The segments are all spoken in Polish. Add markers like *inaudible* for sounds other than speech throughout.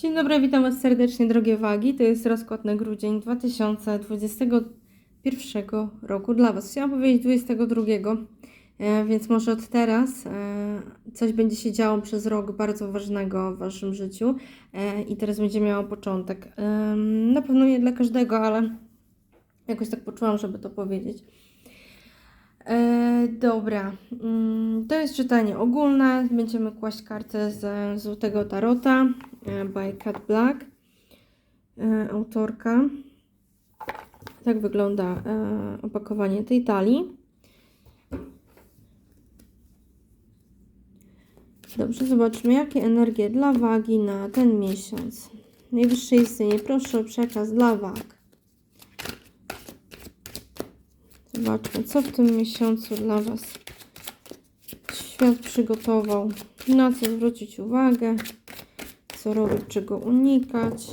Dzień dobry, witam Was serdecznie, drogie wagi. To jest rozkład na grudzień 2021 roku dla Was. Chciałam powiedzieć 22, e, więc może od teraz e, coś będzie się działo przez rok bardzo ważnego w Waszym życiu e, i teraz będzie miało początek. Na pewno nie dla każdego, ale jakoś tak poczułam, żeby to powiedzieć. E, dobra, mm, to jest czytanie ogólne. Będziemy kłaść kartę z Złotego Tarota e, by Cat Black, e, autorka. Tak wygląda e, opakowanie tej talii. Dobrze, zobaczmy, jakie energie dla wagi na ten miesiąc. Najwyższej scenie, proszę o przekaz dla wag. Zobaczmy, co w tym miesiącu dla Was świat przygotował. Na co zwrócić uwagę, co robić, czego unikać.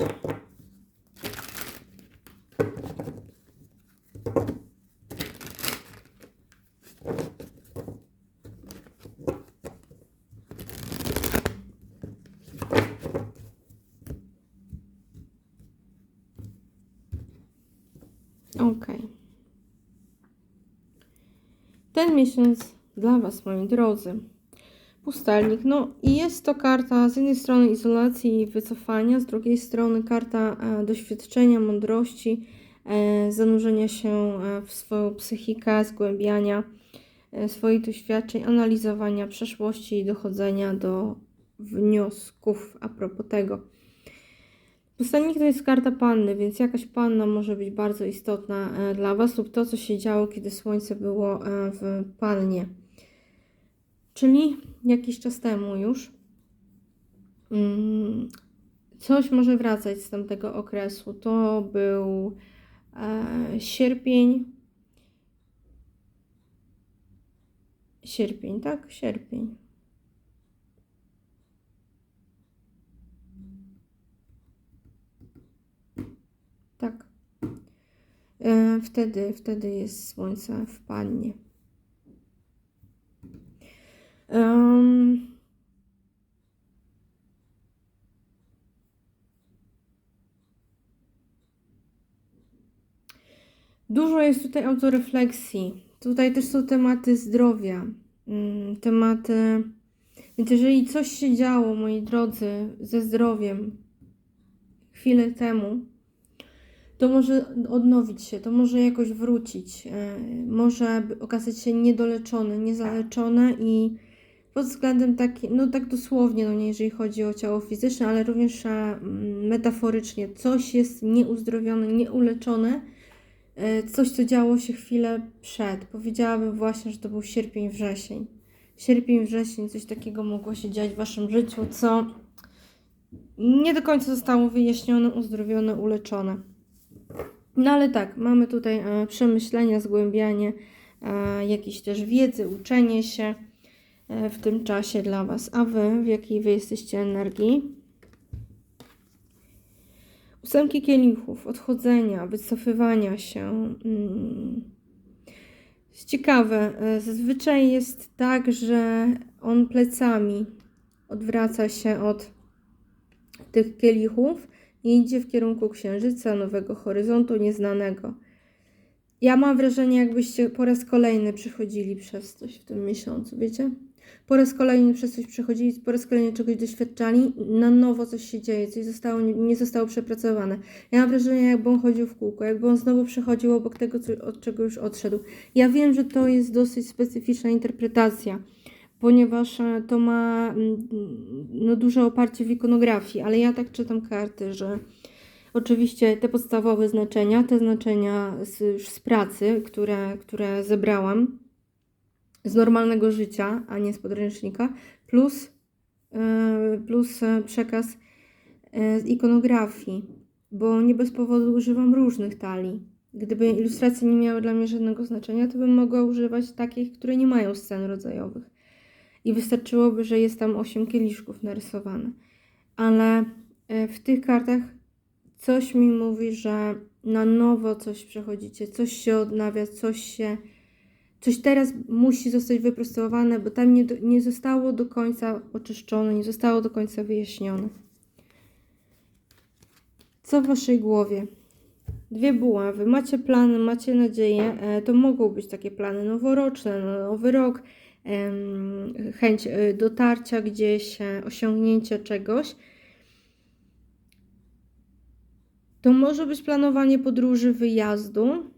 Okej. Ten miesiąc dla Was, moi drodzy. Pustelnik. No i jest to karta z jednej strony izolacji i wycofania, z drugiej strony karta e, doświadczenia, mądrości, e, zanurzenia się e, w swoją psychikę, zgłębiania swoich doświadczeń, analizowania przeszłości i dochodzenia do wniosków a propos tego. Pustelnik to jest karta panny, więc jakaś panna może być bardzo istotna e, dla Was lub to, co się działo, kiedy słońce było e, w pannie. Czyli jakiś czas temu już. Mm, Coś może wracać z tamtego okresu. To był e, sierpień. Sierpień, tak? Sierpień. Tak. E, Wtedy, wtedy jest słońce w pannie. Em, Dużo jest tutaj autorefleksji. Tutaj też są tematy zdrowia, mm, tematy. Więc jeżeli coś się działo, moi drodzy, ze zdrowiem chwilę temu, to może odnowić się, to może jakoś wrócić. e, Może okazać się niedoleczone, niezaleczone i pod względem takim, no tak dosłownie, no nie jeżeli chodzi o ciało fizyczne, ale również e, metaforycznie, coś jest nieuzdrowione, nieuleczone, e, coś, co działo się chwilę przed. Powiedziałabym właśnie, że to był sierpień, wrzesień. Sierpień, wrzesień, coś takiego mogło się dziać w waszym życiu, co nie do końca zostało wyjaśnione, uzdrowione, uleczone. No ale tak, mamy tutaj e, przemyślenia, zgłębianie e, jakiejś też wiedzy, uczenie się e, w tym czasie dla Was. A Wy, w jakiej Wy jesteście energii? Ósemki kielichów, odchodzenia, wycofywania się. Mm. Ciekawe, zazwyczaj jest tak, że on plecami odwraca się od tych kielichów i idzie w kierunku księżyca, nowego horyzontu, nieznanego. Ja mam wrażenie, jakbyście po raz kolejny przechodzili przez coś w tym miesiącu, wiecie? Po raz kolejny przez coś przechodzili, po raz kolejny czegoś doświadczali, na nowo coś się dzieje, coś zostało, nie, zostało przepracowane. Ja mam wrażenie, jakby on chodził w kółko, jakby on znowu przechodził obok tego, co, od czego już odszedł. Ja wiem, że to jest dosyć specyficzna interpretacja, ponieważ e, to ma mm, no, duże oparcie w ikonografii, ale ja tak czytam karty, że oczywiście te podstawowe znaczenia, te znaczenia z, już z pracy, które, które zebrałam, z normalnego życia, a nie z podręcznika, plus, e, plus e, przekaz z ikonografii, bo nie bez powodu używam różnych talii. Gdyby ilustracje nie miały dla mnie żadnego znaczenia, to bym mogła używać takich, które nie mają scen rodzajowych. I wystarczyłoby, że jest tam 8 kieliszków narysowane. Ale e, w tych kartach coś mi mówi, że na nowo coś przechodzicie, coś się odnawia, coś się coś teraz musi zostać wyprostowane, bo tam nie, nie zostało do końca oczyszczone, nie zostało do końca wyjaśnione. Co w waszej głowie? Dwie buławy. Macie plany, macie nadzieję. E, to mogą być takie plany noworoczne, no, nowy rok, chęć e, dotarcia gdzieś, e, osiągnięcia czegoś. To może być planowanie podróży, wyjazdu.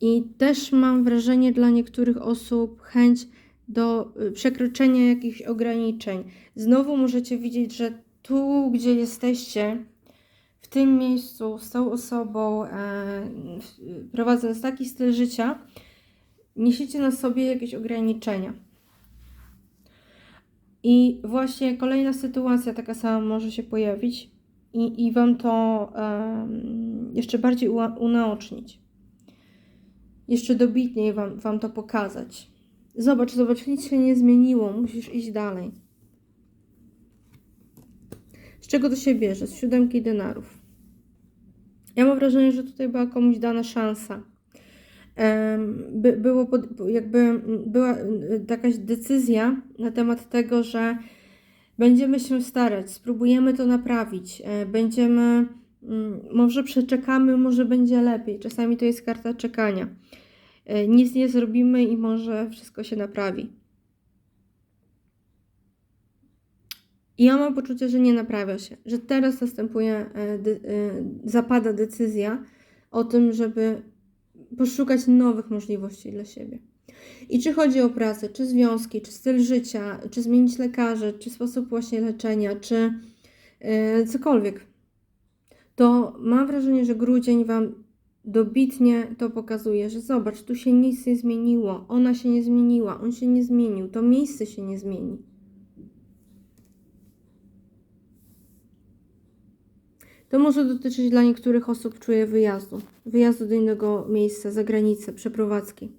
I też mam wrażenie dla niektórych osób chęć do y, przekroczenia jakichś ograniczeń. Znowu możecie widzieć, że tu, gdzie jesteście, w tym miejscu, z tą osobą, e, w- prowadząc taki styl życia, niesiecie na sobie jakieś ograniczenia. I właśnie kolejna sytuacja taka sama może się pojawić i, i Wam to em, jeszcze bardziej unaocznić. Jeszcze dobitniej wam, wam to pokazać. Zobacz, zobacz, nic się nie zmieniło, musisz iść dalej. Z czego to się bierze? Z siódemki denarów. Ja mam wrażenie, że tutaj była komuś dana szansa. By, było jakby była y, jakaś decyzja na temat tego, że będziemy się starać, spróbujemy to naprawić, e, będziemy, mm, może przeczekamy, może będzie lepiej. Czasami to jest karta czekania. E, Nic nie zrobimy i może wszystko się naprawi. I ja mam poczucie, że nie naprawia się, że teraz następuje, e, zapada decyzja o tym, żeby poszukać nowych możliwości dla siebie. I czy chodzi o pracę, czy związki, czy styl życia, czy zmienić lekarza, czy sposób właśnie leczenia, czy e, cokolwiek, to mam wrażenie, że grudzień Wam dobitnie to pokazuje, że zobacz, tu się nic nie zmieniło, ona się nie zmieniła, on się nie zmienił, to miejsce się nie zmieni. To może dotyczyć dla niektórych osób, czuję wyjazdu. Wyjazdu do innego miejsca, za granicę, przeprowadzki.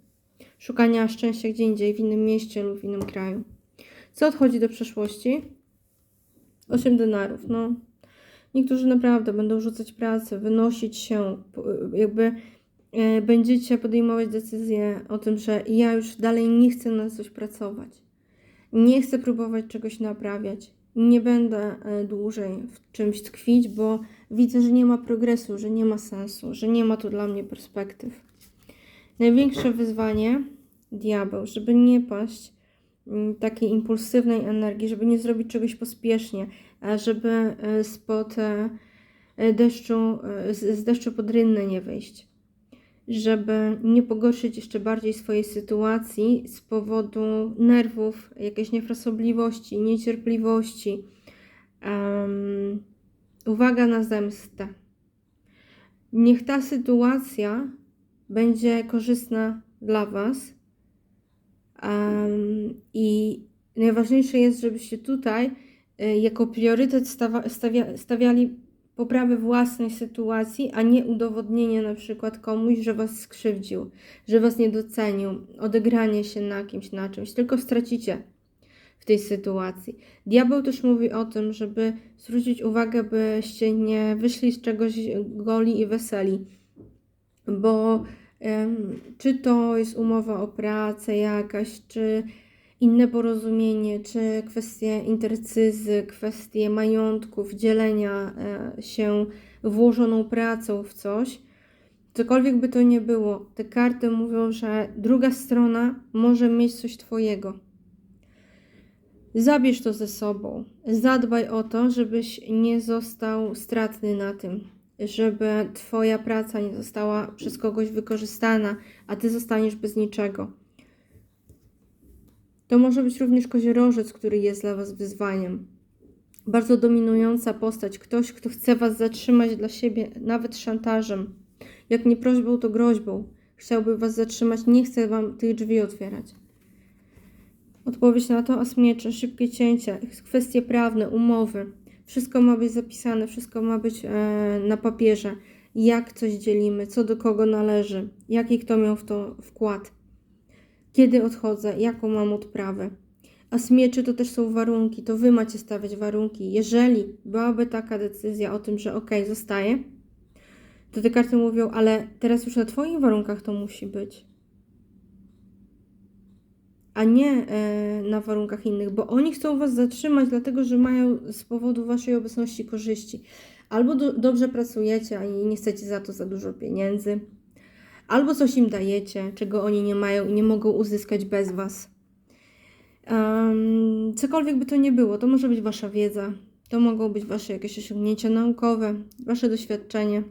Szukania szczęścia gdzie indziej, w innym mieście lub w innym kraju. Co odchodzi do przeszłości? Osiem denarów. No, niektórzy naprawdę będą rzucać pracę, wynosić się, jakby e, będziecie podejmować decyzję o tym, że ja już dalej nie chcę na coś pracować. Nie chcę próbować czegoś naprawiać. Nie będę e, dłużej w czymś tkwić, bo widzę, że nie ma progresu, że nie ma sensu, że nie ma tu dla mnie perspektyw. Największe wyzwanie diabeł, żeby nie paść mm, takiej impulsywnej energii, żeby nie zrobić czegoś pospiesznie, żeby e, spod e, deszczu, z deszczu pod rynnę nie wyjść. Żeby nie pogorszyć jeszcze bardziej swojej sytuacji z powodu nerwów, jakiejś niefrasobliwości, niecierpliwości. Em, uwaga na zemstę. Niech ta sytuacja będzie korzystna dla Was. Em, I najważniejsze jest, żebyście tutaj y, jako priorytet stawa, stawia, stawiali poprawę własnej sytuacji, a nie udowodnienie na przykład komuś, że Was skrzywdził, że Was nie docenił, odegranie się na kimś, na czymś, tylko stracicie w tej sytuacji. Diabeł też mówi o tym, żeby zwrócić uwagę, byście nie wyszli z czegoś goli i weseli, bo em, czy to jest umowa o pracę jakaś, czy inne porozumienie, czy kwestie intercyzy, kwestie majątków, dzielenia e, się włożoną pracą w coś, cokolwiek by to nie było, te karty mówią, że druga strona może mieć coś Twojego. Zabierz to ze sobą. Zadbaj o to, żebyś nie został stratny na tym, żeby Twoja praca nie została przez kogoś wykorzystana, a Ty zostaniesz bez niczego. To może być również koziorożec, który jest dla Was wyzwaniem. Bardzo dominująca postać, ktoś, kto chce Was zatrzymać dla siebie, nawet szantażem. Jak nie prośbą, to groźbą. Chciałby Was zatrzymać, nie chce Wam tych drzwi otwierać. Odpowiedź na to, as miecze, szybkie cięcia, kwestie prawne, umowy. Wszystko ma być zapisane, wszystko ma być e, na papierze. Jak coś dzielimy, co do kogo należy, jaki kto miał w to wkład. Kiedy odchodzę, jaką mam odprawę. A z mieczy to też są warunki, to wy macie stawiać warunki. Jeżeli byłaby taka decyzja o tym, że okej, zostaję, to te karty mówią, ale teraz już na twoich warunkach to musi być. a nie e, na warunkach innych, bo oni chcą Was zatrzymać, dlatego że mają z powodu Waszej obecności korzyści. Albo do, dobrze pracujecie, i nie chcecie za to za dużo pieniędzy, albo coś im dajecie, czego oni nie mają i nie mogą uzyskać bez Was. Um, cokolwiek by to nie było, to może być Wasza wiedza, to mogą być Wasze jakieś osiągnięcia naukowe, Wasze doświadczenie,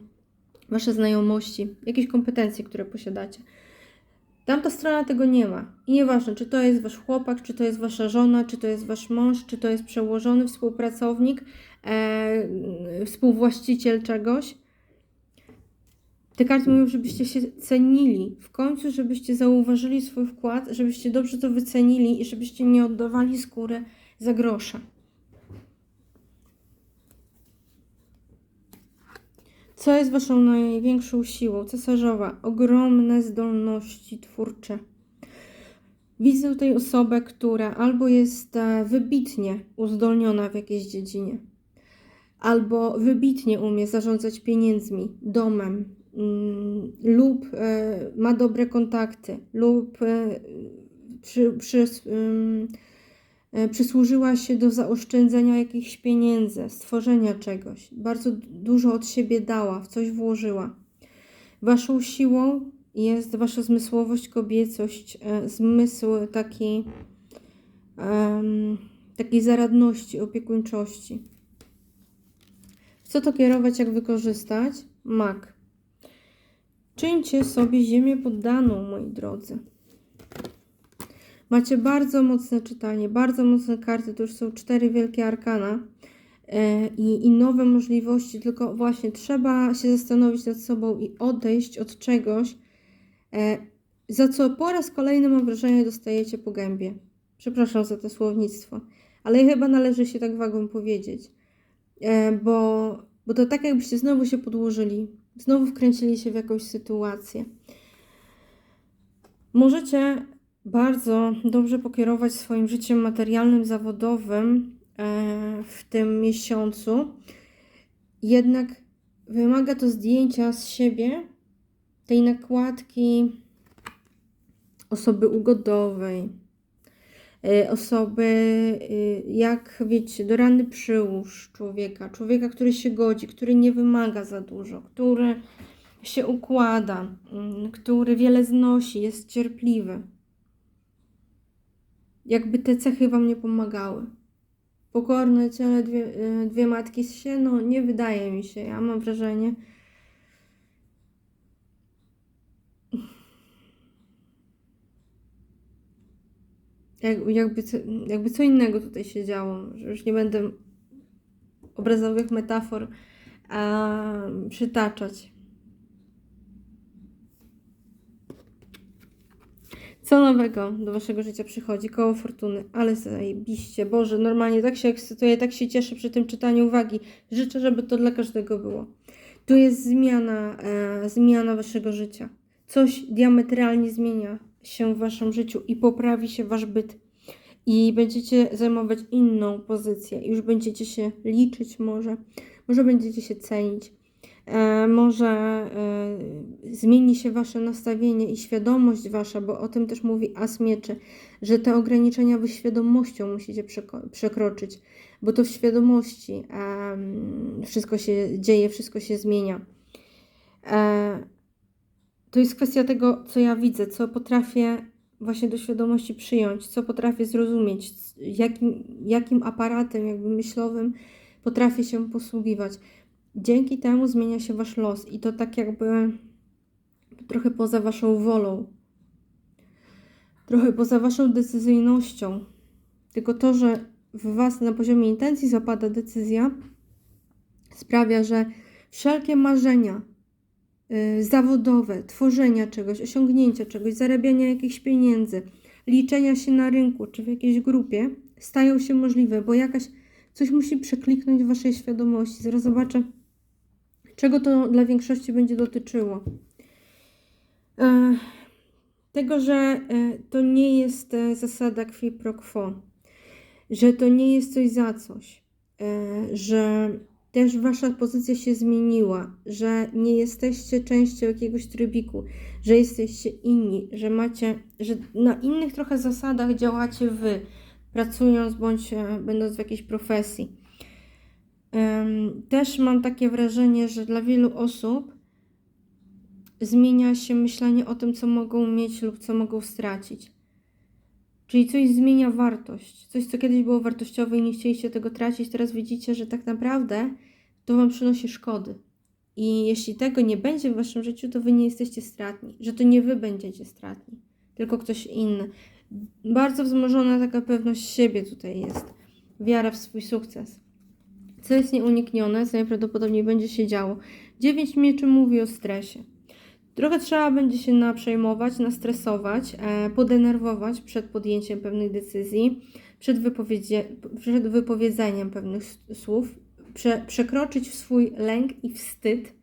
Wasze znajomości, jakieś kompetencje, które posiadacie. Tamta strona tego nie ma. I nieważne, czy to jest wasz chłopak, czy to jest wasza żona, czy to jest wasz mąż, czy to jest przełożony współpracownik, e, współwłaściciel czegoś. Te karty mówią, żebyście się cenili. W końcu, żebyście zauważyli swój wkład, żebyście dobrze to wycenili i żebyście nie oddawali skóry za grosze. Co jest waszą największą siłą? Cesarzowa. Ogromne zdolności twórcze. Widzę tutaj osobę, która albo jest e, wybitnie uzdolniona w jakiejś dziedzinie, albo wybitnie umie zarządzać pieniędzmi, domem, lub e, ma dobre kontakty, lub e, przy, przy, e, przysłużyła się do zaoszczędzenia jakichś pieniędzy, stworzenia czegoś. Bardzo dużo od siebie dała, w coś włożyła. Waszą siłą jest wasza zmysłowość, kobiecość, zmysł taki, takiej zaradności, opiekuńczości. Co to kierować, jak wykorzystać? Mak. Czyńcie sobie ziemię poddaną, moi drodzy. Macie bardzo mocne czytanie, bardzo mocne karty, to już są cztery wielkie arkana e, i, i nowe możliwości, tylko właśnie trzeba się zastanowić nad sobą i odejść od czegoś, e, za co po raz kolejny mam wrażenie dostajecie po gębie. Przepraszam za to słownictwo, ale chyba należy się tak wagą powiedzieć, e, bo, bo to tak jakbyście znowu się podłożyli, znowu wkręcili się w jakąś sytuację. Możecie bardzo dobrze pokierować swoim życiem materialnym, zawodowym e, w tym miesiącu. Jednak wymaga to zdjęcia z siebie tej nakładki osoby ugodowej, osoby, e, jak wiecie, do rany przyłóż człowieka, człowieka, który się godzi, który nie wymaga za dużo, który się układa, mm, który wiele znosi, jest cierpliwy jakby te cechy Wam nie pomagały. Pokorne ciele, dwie, y, dwie matki z się, no nie wydaje mi się, ja mam wrażenie. Jak, jakby, co, jakby co innego tutaj się działo, już nie będę obrazowych metafor a, przytaczać. Co nowego do waszego życia przychodzi? Koło fortuny, ale zajebiście, Boże, normalnie tak się ekscytuję, tak się cieszę przy tym czytaniu uwagi. Życzę, żeby to dla każdego było. Tu jest zmiana, e, zmiana waszego życia. Coś diametralnie zmienia się w waszym życiu i poprawi się wasz byt. I będziecie zajmować inną pozycję. Już będziecie się liczyć może, może będziecie się cenić. E, może e, zmieni się wasze nastawienie i świadomość wasza, bo o tym też mówi As Mieczy, że te ograniczenia wy świadomością musicie przekroczyć, bo to w świadomości wszystko się dzieje, wszystko się zmienia. E, to jest kwestia tego, co ja widzę, co potrafię właśnie do świadomości przyjąć, co potrafię zrozumieć, jakim, jakim aparatem jakby myślowym potrafię się posługiwać dzięki temu zmienia się wasz los i to tak jakby trochę poza waszą wolą, trochę poza waszą decyzyjnością. Tylko to, że w was na poziomie intencji zapada decyzja, sprawia, że wszelkie marzenia zawodowe, tworzenia czegoś, osiągnięcia czegoś, zarabiania jakichś pieniędzy, liczenia się na rynku czy w jakiejś grupie stają się możliwe, bo jakaś coś musi przekliknąć w waszej świadomości. Zaraz zobaczę Czego to dla większości będzie dotyczyło? E, tego, że e, to nie jest e, zasada qui pro quo, że to nie jest coś za coś, że też wasza pozycja się zmieniła, że nie jesteście częścią jakiegoś trybiku, że jesteście inni, że macie, że na innych trochę zasadach działacie wy, pracując bądź e, będąc w jakiejś profesji. Też mam takie wrażenie, że dla wielu osób zmienia się myślenie o tym, co mogą mieć lub co mogą stracić. Czyli coś zmienia wartość. Coś, co kiedyś było wartościowe i nie chcieliście tego tracić, teraz widzicie, że tak naprawdę to Wam przynosi szkody. I jeśli tego nie będzie w Waszym życiu, to Wy nie jesteście stratni. Że to nie Wy będziecie stratni, tylko ktoś inny. Bardzo wzmożona taka pewność siebie tutaj jest. Wiara w swój sukces. Co jest nieuniknione, co najprawdopodobniej będzie się działo. Dziewięć mieczy mówi o stresie. Trochę trzeba będzie się naprzejmować, nastresować, e, podenerwować przed podjęciem pewnych decyzji, przed, przed wypowiedzeniem pewnych słów, prze, przekroczyć swój lęk i wstyd,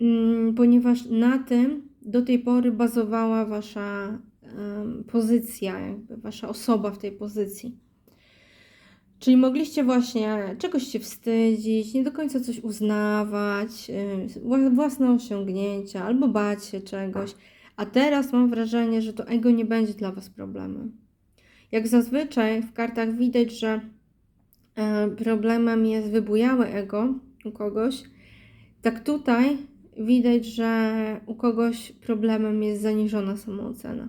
mm, ponieważ na tym do tej pory bazowała wasza pozycja, jakby wasza osoba w tej pozycji. Czyli mogliście właśnie czegoś się wstydzić, nie do końca coś uznawać, wła- własne osiągnięcia, albo bać się czegoś. A teraz mam wrażenie, że to ego nie będzie dla Was problemem. Jak zazwyczaj w kartach widać, że e, problemem jest wybujałe ego u kogoś, tak tutaj widać, że u kogoś problemem jest zaniżona samoocena.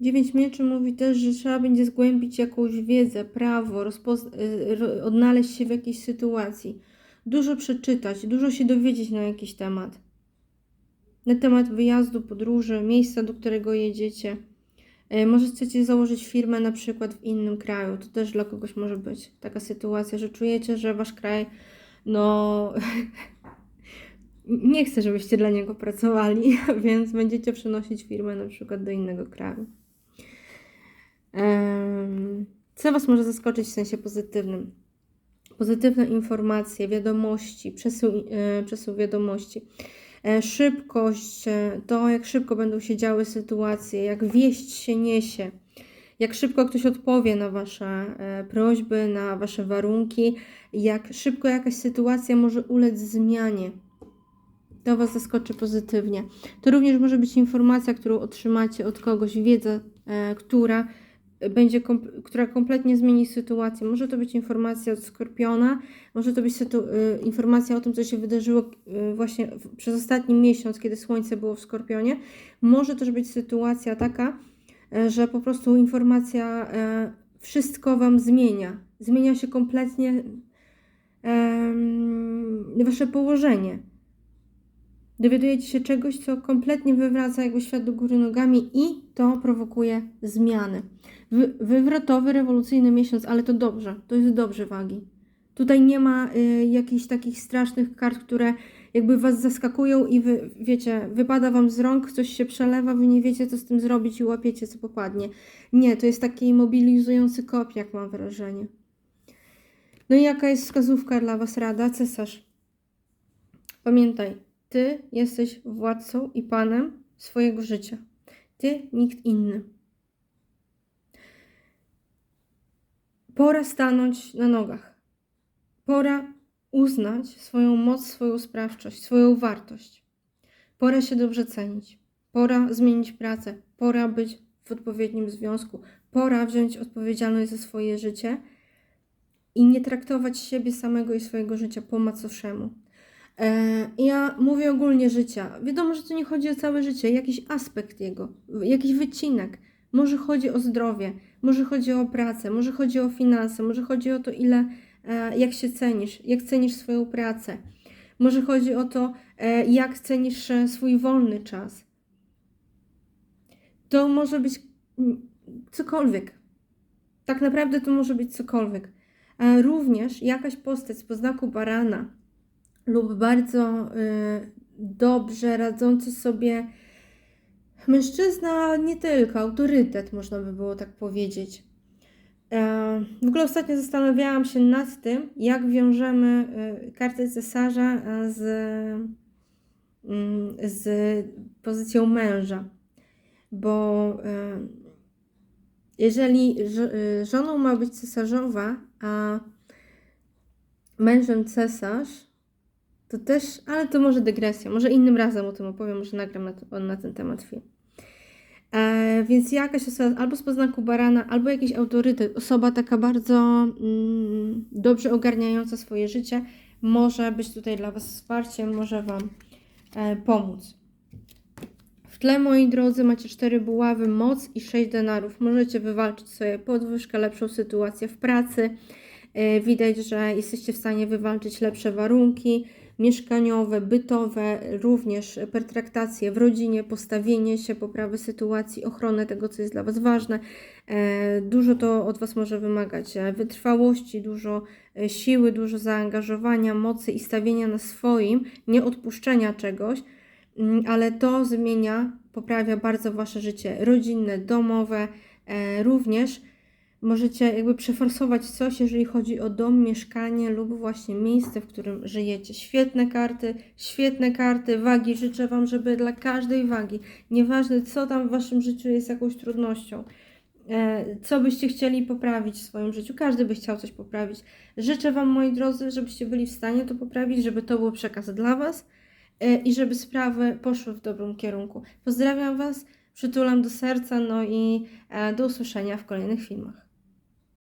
Dziewięć mieczy mówi też, że trzeba będzie zgłębić jakąś wiedzę, prawo, y, odnaleźć się w jakiejś sytuacji, dużo przeczytać, dużo się dowiedzieć na jakiś temat. Na temat wyjazdu, podróży, miejsca, do którego jedziecie. Y, Może chcecie założyć firmę na przykład w innym kraju. To też dla kogoś może być taka sytuacja, że czujecie, że wasz kraj, no, *laughs* nie chce, żebyście dla niego pracowali, *laughs* więc będziecie przenosić firmę na przykład do innego kraju. Co Was może zaskoczyć w sensie pozytywnym? Pozytywne informacje, wiadomości, przesył, e, przesył wiadomości, e, szybkość, e, to jak szybko będą się działy sytuacje, jak wieść się niesie, jak szybko ktoś odpowie na Wasze prośby, na Wasze warunki, jak szybko jakaś sytuacja może ulec zmianie. To Was zaskoczy pozytywnie. To również może być informacja, którą otrzymacie od kogoś, wiedza, która będzie, która kompletnie zmieni sytuację. Może to być informacja od Skorpiona, może to być y, informacja o tym, co się wydarzyło y, właśnie przez ostatni miesiąc, kiedy Słońce było w Skorpionie. Może też być sytuacja taka, e, że po prostu informacja wszystko Wam zmienia. Zmienia się kompletnie Wasze położenie. Dowiadujecie się czegoś, co kompletnie wywraca jakby świat do góry nogami i to prowokuje zmiany. Wy, wywrotowy, rewolucyjny miesiąc, ale to dobrze, to jest dobrze wagi. Tutaj nie ma y, jakichś takich strasznych kart, które jakby was zaskakują i wy, wiecie, wypada wam z rąk, coś się przelewa, wy nie wiecie, co z tym zrobić i łapiecie, co popadnie. Nie, to jest taki mobilizujący kopniak, mam wrażenie. No i jaka jest wskazówka dla was rada? Cesarz. Pamiętaj, ty jesteś władcą i panem swojego życia. Ty, nikt inny. Pora stanąć na nogach. Pora uznać swoją moc, swoją sprawczość, swoją wartość. Pora się dobrze cenić. Pora zmienić pracę. Pora być w odpowiednim związku. Pora wziąć odpowiedzialność za swoje życie i nie traktować siebie samego i swojego życia po macoszemu. E, Ja mówię ogólnie życia. Wiadomo, że to nie chodzi o całe życie, jakiś aspekt jego, jakiś wycinek. Może chodzi o zdrowie, może chodzi o pracę, może chodzi o finanse, może chodzi o to, ile, e, jak się cenisz, jak cenisz swoją pracę. Może chodzi o to, e, jak cenisz swój wolny czas. To może być cokolwiek. Tak naprawdę to może być cokolwiek. Również jakaś postać z poznaku barana lub bardzo y, dobrze radzący sobie mężczyzna, nie tylko, autorytet, można by było tak powiedzieć. E, W ogóle ostatnio zastanawiałam się nad tym, jak wiążemy y, kartę cesarza e, z, mm, z pozycją męża, bo y, Jeżeli y, żoną ma być cesarzowa, a mężem cesarz, to też, ale to może dygresja, może innym razem o tym opowiem, może nagram na, to, na ten temat film. E, więc jakaś osoba albo z poznaku barana, albo jakiś autorytet, osoba taka bardzo mm, dobrze ogarniająca swoje życie, może być tutaj dla Was wsparciem, może Wam e, pomóc. W tle, moi drodzy, macie cztery buławy, moc i sześć denarów. Możecie wywalczyć sobie podwyżkę, lepszą sytuację w pracy. E, Widać, że jesteście w stanie wywalczyć lepsze warunki mieszkaniowe, bytowe, również pertraktacje w rodzinie, postawienie się, poprawę sytuacji, ochronę tego, co jest dla Was ważne. E, Dużo to od Was może wymagać e, wytrwałości, dużo e, siły, dużo zaangażowania, mocy i stawienia na swoim, nie odpuszczenia czegoś, Mm, ale to zmienia, poprawia bardzo Wasze życie rodzinne, domowe, również możecie jakby przeforsować coś, jeżeli chodzi o dom, mieszkanie lub właśnie miejsce, w którym żyjecie. Świetne karty, świetne karty, wagi. Życzę Wam, żeby dla każdej wagi, nieważne co tam w Waszym życiu jest jakąś trudnością, e, co byście chcieli poprawić w swoim życiu, każdy by chciał coś poprawić. Życzę Wam, moi drodzy, żebyście byli w stanie to poprawić, żeby to był przekaz dla Was e, i żeby sprawy poszły w dobrym kierunku. Pozdrawiam Was, przytulam do serca, no i e, do usłyszenia w kolejnych filmach.